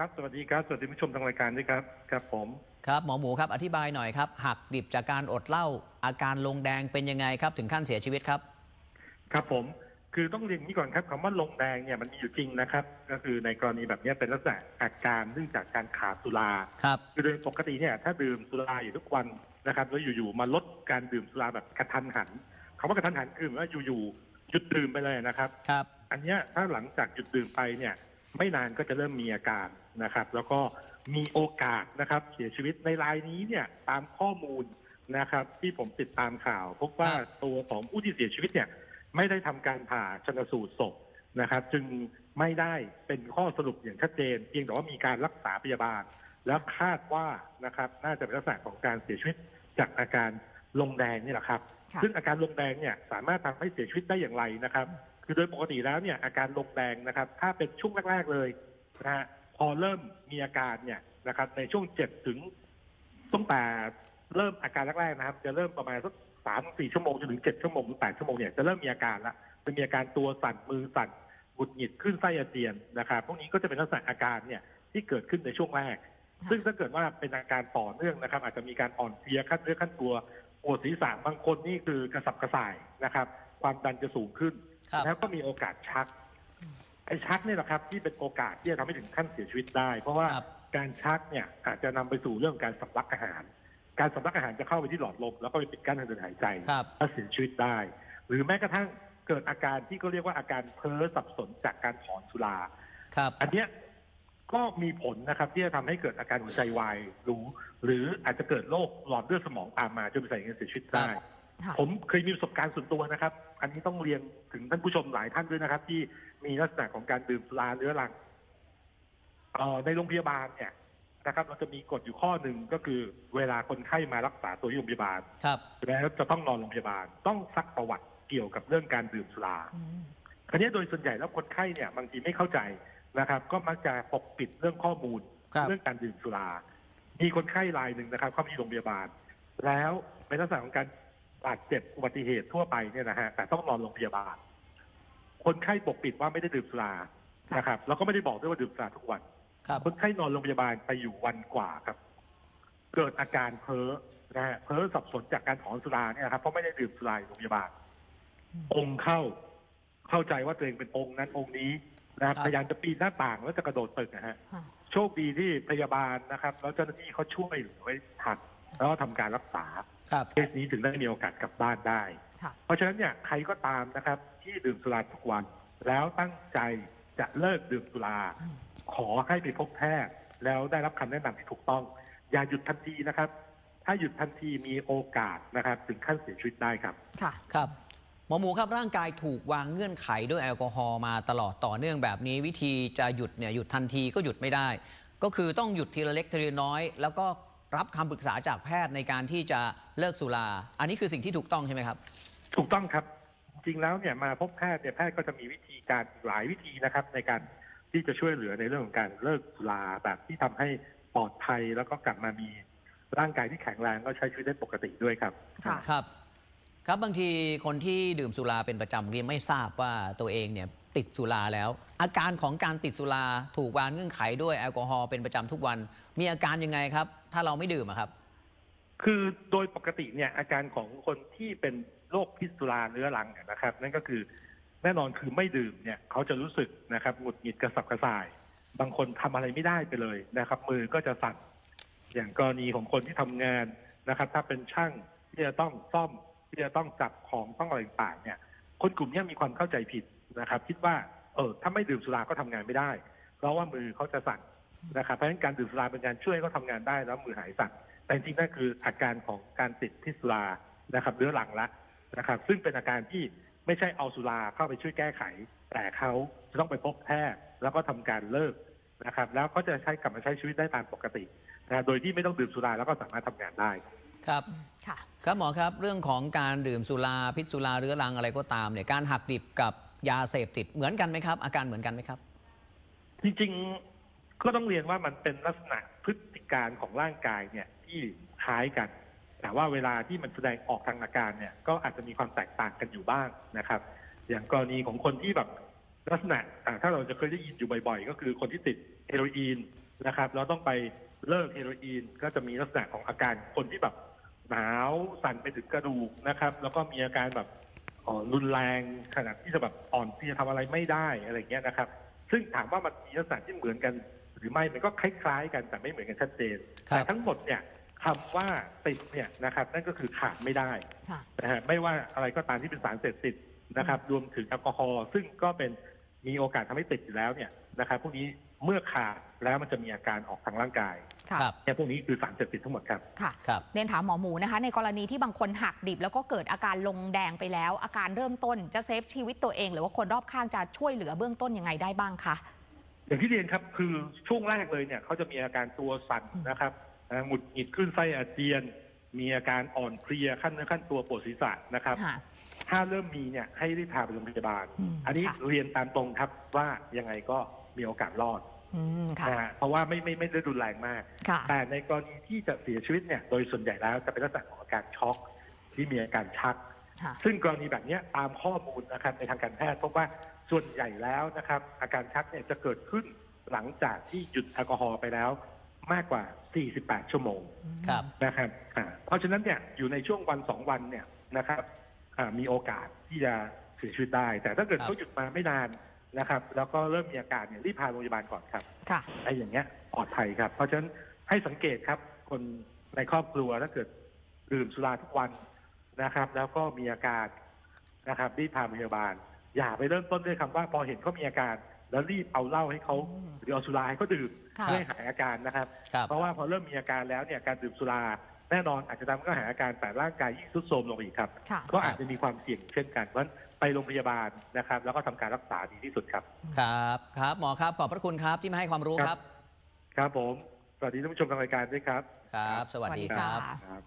ครับ สวัสดีครับ สวัสดีผู้ชมทางรายการด้วยครับ ครับผม ครับหมอหมูครับ อธิบายหน่อยครับ หักดิบจากการอดเหล้าอาการลงแดงเป็นยังไงครับ ถึงขั้นเสียชีวิตครับ ครับผม คือต้องเรียนอย่างนี้ก่อนครับคำว่าลงแดงเนี่ยมันมีอยู่จริงนะครับ ก็คือในกรณีแบบนี้เป็นลักษณะอาการเนื่องจากการขาดสุรา ครับ คือโดยปกติเนี่ยถ้าดื่มสุราอยู่ทุกวันนะครับแล้วอยู่ๆมาลดการดื่มสุราแบบกระทันหันคำว่ากระทันหันคือหมายว่าอยู่ๆหยุดดื่มไปเลยนะครับ ครับ อันเนี้ยถ้าหลังจากหยุดดื่มไปเนี่ย ไม่นานก็จะเริ่มมีอาการ นะครับ แล้วก็มีโอกาสนะครับเสียชีวิตในรายนี้เนี่ยตามข้อมูลนะครับ ที่ผมติดตามข่าว พบว่าครับตัวของผู้ที่เสียชีวิตเนี่ยไม่ได้ทำการผ่าชนสูตรศพนะครับ จึงไม่ได้เป็นข้อสรุปอย่างชัดเจน เพียงแต่ว่ามีการรักษาพยาบาล แล้วคาดว่านะครับ น่าจะเป็นลักษณะของการเสียชีวิตจากอาการลงแดงนี่แหละครับค่ะซึ่งอาการลงแดงเนี่ยสามารถทำให้เสียชีวิตได้อย่างไรนะครับ คือโดยปกติแล้วเนี่ยอาการลงแดงนะครับ ถ้าเป็นช่วงแรกๆเลยนะฮะ พอเริ่มมีอาการเนี่ยนะครับ ในช่วงเจ็ดถึงตั้งแต่เริ่มอาการแรกๆนะครับ จะเริ่มประมาณสักสามสี่ชั่วโมงจนถึงเจ็ดชั่วโมงหรือแปดชั่วโมงเนี่ยจะเริ่มมีอาการละจะมีอาการตัวสั่นมือสั่นหงุดหงิดขึ้นไส้อาเจียนนะครับพวกนี้ก็จะเป็นลักษณะอาการเนี่ยที่เกิดขึ้นในช่วงแรก ซึ่งถ้าเกิดว่าเป็นอาการต่อเนื่องนะครับ อาจจะมีการอ่อนเพลียขั้นเนื้อขั้นตัวปวดศีรษะบางคนนี่คือกระสับกระส่ายนะครับ ความดันจะสูงขึ้นครับแล้วก็มีโอกาสชัก ไอ้ชักเนี่ยแหละครับที่เป็นโอกาสที่จะทำให้ถึงขั้นเสียชีวิตได้ เพราะว่าครับ การชักเนี่ยอาจจะนำไปสู่เรื่องการสำลักอาหาร การสำลักอาหารจะเข้าไปที่หลอดลมแล้วก็ไปปิดกั้นทางเดินหายใจ ครับและเสียชีวิตได้ หรือแม้กระทั่งเกิดอาการที่เขาเรียกว่าอาการเพ้อสับสนจากการถอนสุรา ครับ อันเนี้ยก็มีผลนะครับที่จะทำให้เกิดอาการหัวใจวายรู้ หรืออาจจะเกิดโรคหลอดเลือดสมองตามมาจนเป็นสาเหตุเสียชีวิตได้ ค่ะ ผมเคยมีประสบการณ์ส่วนตัวนะครับ อันนี้ต้องเรียนถึงท่านผู้ชมหลายท่านด้วยนะครับ ที่ มีลักษณะของการดื่มสุราเรื้อรังเอ่อในโรงพยาบาลเนี่ยนะครับ เราจะมีกฎอยู่ข้อหนึ่งก็คือ เวลาคนไข้มารักษาตัวที่โรงพยาบาลครับแล้วจะต้องนอนโรงพยาบาล ต้องซักประวัติเกี่ยวกับเรื่องการดื่มสุราอืมคราวนี้โดยส่วนใหญ่แล้วคนไข้เนี่ยบางทีไม่เข้าใจนะครับ ก็มักจะปกปิดเรื่องข้อมูลครับเรื่องการดื่มสุรา มีคนไข้รายหนึ่งนะครับเข้ามาที่โรงพยาบาล แล้วเป็นลักษณะของการบาดเจ็บอุบัติเหตุทั่วไปเนี่ยนะฮะแต่ต้องนอนโรงพยาบาล คนไข้ปกปิดว่าไม่ได้ดื่มสุรานะครับแล้วก็ไม่ได้บอกด้วยว่าดื่มสุราทุกวันครับคนไข้นอนโรงพยาบาลไปอยู่วันกว่าครับ เกิดอาการเพ้อนะฮะเพ้อสับสนจากการถอนสุราเนี่ยนะครับเพราะไม่ได้ดื่มสุราอยู่โรงพยาบาลองค์เข้าเข้าใจว่าตัวเองเป็นองค์นั้นองค์นี้นะครับครับพยายามจะปีนหน้าต่างแล้วจะกระโดดตึกนะฮะค่ะโชคดีที่พยาบาลนะครับ แล้วเจ้าหน้าที่เขาช่วยเหลือไว้ทันแล้วก็ทำการรักษาครับเคสนี้ถึงได้มีโอกาสกลับบ้านได้ค่ะ เพราะฉะนั้นเนี่ยใครก็ตามนะครับ ที่ดื่มสุราทุกวัน แล้วตั้งใจจะเลิกดื่มสุราอืมขอให้ไปพบแพทย์แล้วได้รับคำแนะนำที่ถูกต้อง อย่าหยุดทันทีนะครับ ถ้าหยุดทันทีมีโอกาสนะครับ ถึงขั้นเสียชีวิตได้ครับค่ะครับหมอหมูครับร่างกายถูกวางเงื่อนไขด้วยแอลกอฮอล์มาตลอดต่อเนื่องแบบนี้ วิธีจะหยุดเนี่ยหยุดทันทีก็หยุดไม่ได้ ก็คือต้องหยุดทีละเล็กทีละน้อย แล้วก็รับคำปรึกษาจากแพทย์ในการที่จะเลิกสุรา อันนี้คือสิ่งที่ถูกต้องใช่ไหมครับ ถูกต้องครับ จริงๆแล้วเนี่ยมาพบแพทย์เนี่ยแพทย์ก็จะมีวิธีการหลายวิธีนะครับ ในการที่จะช่วยเหลือในเรื่องของการเลิกสุราแบบที่ทำให้ปลอดภัยแล้วก็กลับมามีร่างกายที่แข็งแรงก็ใช้ชีวิตได้ปกติด้วยครับค่ะครับ ครับบางทีคนที่ดื่มสุราเป็นประจำเรียนไม่ทราบว่าตัวเองเนี่ยติดสุราแล้ว อาการของการติดสุราถูกวางเงื่อนไขด้วยแอลกอฮอล์เป็นประจำทุกวัน มีอาการยังไงครับ ถ้าเราไม่ดื่มอะครับ คือโดยปกติเนี่ยอาการของคนที่เป็นโรคพิษสุราเรื้อรังนะครับ นั่นก็คือแน่นอนคือไม่ดื่มเนี่ยเขาจะรู้สึกนะครับหงุดหงิดกระสับกระส่าย บางคนทำอะไรไม่ได้ไปเลยนะครับ มือก็จะสั่นอย่างกรณีของคนที่ทำงานนะครับ ถ้าเป็นช่างที่จะต้องซ่อมที่จะต้องจับของต้องอะไรต่างเนี่ย คนกลุ่มนี้มีความเข้าใจผิดนะครับ คิดว่า เออถ้าไม่ดื่มสุราก็ทำงานไม่ได้ เพราะว่ามือเขาจะสั่นนะครับเพราะฉะนั้นการดื่มสุราเป็นการช่วยให้เขาทำงานได้แล้วมือหายสั่น แต่จริงๆนั่นคืออาการของการติดพิษสุรานะครับเรื้อรังละนะครับ ซึ่งเป็นอาการที่ไม่ใช่เอาสุราเข้าไปช่วยแก้ไข แต่เขาจะต้องไปพบแพทย์แล้วก็ทำการเลิกนะครับ แล้วก็จะใช้กลับมาใช้ชีวิตได้ตามปกตินะโดยที่ไม่ต้องดื่มสุราแล้วก็สามารถทำงานได้ครับค่ะครับหมอครับเรื่องของการดื่มสุราพิษสุราเรื้อรังอะไรก็ตามเนี่ยการหักดิบกับยาเสพติดเหมือนกันไหมครับ อาการเหมือนกันไหมครับ จริงๆ ก็ต้องเรียนว่ามันเป็นลักษณะพฤติการของร่างกายเนี่ยที่คล้ายกัน แต่ว่าเวลาที่มันแสดงออกทางอาการเนี่ย ก็อาจจะมีความแตกต่างกันอยู่บ้างนะครับ อย่างกรณีของคนที่แบบลักษณะถ้าเราจะเคยได้ยินอยู่บ่อย ๆ ก็คือคนที่ติดเฮโรอีนนะครับเราต้องไปเลิกเฮโรอีนก็จะมีลักษณะของอาการคนที่แบบหนาวสั่นไปถึงกระดูกนะครับ แล้วก็มีอาการแบบรุนแรงขนาดที่จะแบบอ่อนเพลียทำอะไรไม่ได้อะไรเงี้ยนะครับ ซึ่งถามว่ามันมีลักษณะที่เหมือนกัน หรือไม่มันก็คล้ายๆ กันแต่ไม่เหมือนกันชัดเจนครับแต่ทั้งหมดเนี่ยคำว่าติดเนี่ยนะครับ นั่นก็คือขาดไม่ได้ค่ะนะฮะไม่ว่าอะไรก็ตามที่เป็นสารเสพติดนะครับ รวมถึงแอลกอฮอล์ซึ่งก็เป็นมีโอกาสทำให้ติดอยู่แล้วเนี่ยนะครับพวกนี้เมื่อขาดแล้วมันจะมีอาการออกทางร่างกายค่ะครับเนี่ยพวกนี้คือสารเสพติดทั้งหมดครับค่ะครับเรียนถามหมอหมูนะคะ ในกรณีที่บางคนหักดิบ แล้วก็เกิดอาการลงแดงไปแล้ว อาการเริ่มต้นจะเซฟชีวิตตัวเอง หรือว่าคนรอบข้างจะช่วยเหลือเบื้องต้นยังไงได้บ้างคะ อย่างที่เรียนครับคือช่วงแรกเลยเนี่ยเขาจะมีอาการตัวสั่นนะครับนะหงุดหงิดขึ้นไส้อาเจียน มีอาการอ่อนเพลียขั้นเนื้อขั้นตัวปวดศีรษะนะครับค่ะถ้าเริ่มมีเนี่ยให้รีบพาไปโรงพยาบาลอืมอันนี้ค่ะเรียนตามตรงครับว่ายังไงก็มีโอกาสรอดอืมค่ะนะฮะเพราะว่าไม่ไม่ไม่ได้รุนแรงมากค่ะแต่ในกรณีที่จะเสียชีวิตเนี่ยโดยส่วนใหญ่แล้วจะเป็นลักษณะของอาการช็อกที่มีอาการชักค่ะซึ่งกรณีแบบเนี้ยตามข้อมูลนะครับในทางการแพทย์พบว่า ส่วนใหญ่แล้วนะครับ อาการชักเนี่ยจะเกิดขึ้นหลังจากที่หยุดแอลกอฮอล์ไปแล้วมากกว่า 48 ชั่วโมงครับนะครับอ่าเพราะฉะนั้นเนี่ยอยู่ในช่วงวันสองวันเนี่ยนะครับอ่ามีโอกาสที่จะเสียชีวิตได้ แต่ถ้าเกิดครับเขาหยุดมาไม่นานนะครับ แล้วก็เริ่มมีอาการเนี่ยรีบพาโรงพยาบาลก่อนครับค่ะไอ้อย่างเงี้ยปลอดภัยครับ เพราะฉะนั้นให้สังเกตครับ คนในครอบครัวถ้าเกิดดื่มสุราทุกวันนะครับ แล้วก็มีอาการนะครับรีบพาโรงพยาบาล อย่าไปเริ่มต้นด้วยคำว่าพอเห็นเขามีอาการ แล้วรีบเอาเหล้าให้เขาอืมหรือเอาสุราให้เขาดื่มค่ะ เพื่อให้หายอาการนะครับ ครับ เพราะว่าพอเริ่มมีอาการแล้วเนี่ยการดื่มสุราแน่นอนอาจจะทำให้เขาหายอาการแต่ร่างกายยิ่งทรุดโทรมลงไปอีกครับ ค่ะ ก็อาจจะมีความเสี่ยงเช่นกันเพราะฉะนั้นไปโรงพยาบาลนะครับ แล้วก็ทำการรักษาดีที่สุดครับ ครับครับหมอครับขอบพระคุณครับที่มาให้ความรู้ครับครับผมสวัสดีท่านผู้ชมทางรายการด้วยครับ ครับ สวัสดีสวัสดีครับค่ะครับ